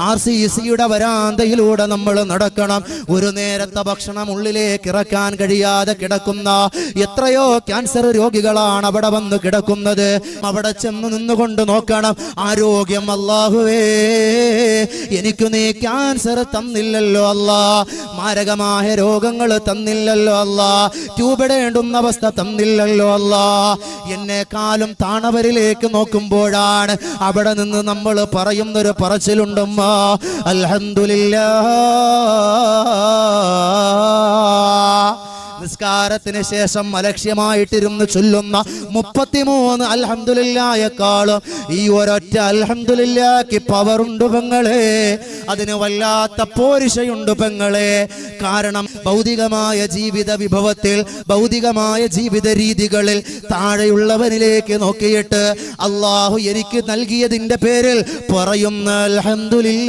R C സിയുടെ വരാന്തയിലൂടെ നമ്മൾ നടക്കണം. ഒരു നേരത്തെ ഭക്ഷണം ഉള്ളിലേക്ക് ഇറക്കാൻ കഴിയാതെ കിടക്കുന്ന എത്രയോ ക്യാൻസർ രോഗികളാണ് അവിടെ വന്ന് കിടക്കുന്നത്. അവിടെ ചെന്ന് നിന്നുകൊണ്ട് നോക്കണം. ആരോഗ്യം അല്ലാഹുവേ എനിക്ക് നീ ക്യാൻസർ തന്നില്ലല്ലോ അല്ല. മാരകമായ രോഗങ്ങൾ തന്നില്ലല്ലോ അല്ല. ട്യൂബിടേണ്ടുന്ന അവസ്ഥ തന്നില്ലല്ലോ അല്ലാ. എന്നെക്കാളും താണവരിലേക്ക് നോക്കുമ്പോഴാണ് അവിടെ നിന്ന് നമ്മൾ പറയുന്നൊരു പറച്ചിലുണ്ടുമ്മ അൽഹംദുലില്ലാ നിസ്കാരത്തിന് ശേഷം അലക്ഷ്യമായിട്ടിരുന്ന് ചൊല്ലുന്ന മുപ്പത്തിമൂന്ന് അൽഹംദുലില്ലായെക്കാളും ഈ ഒരൊറ്റ പവർ പവറുണ്ട് പെങ്ങളെ. അതിന് വല്ലാത്ത പോരിശയുണ്ട് പെങ്ങളെ. കാരണം ഭൗതികമായ ജീവിത വിഭവത്തിൽ ഭൗതികമായ ജീവിത രീതികളിൽ താഴെയുള്ളവനിലേക്ക് നോക്കിയിട്ട് അള്ളാഹു എനിക്ക് നൽകിയതിന്റെ പേരിൽ പറയുന്ന അൽഹംദുലില്ല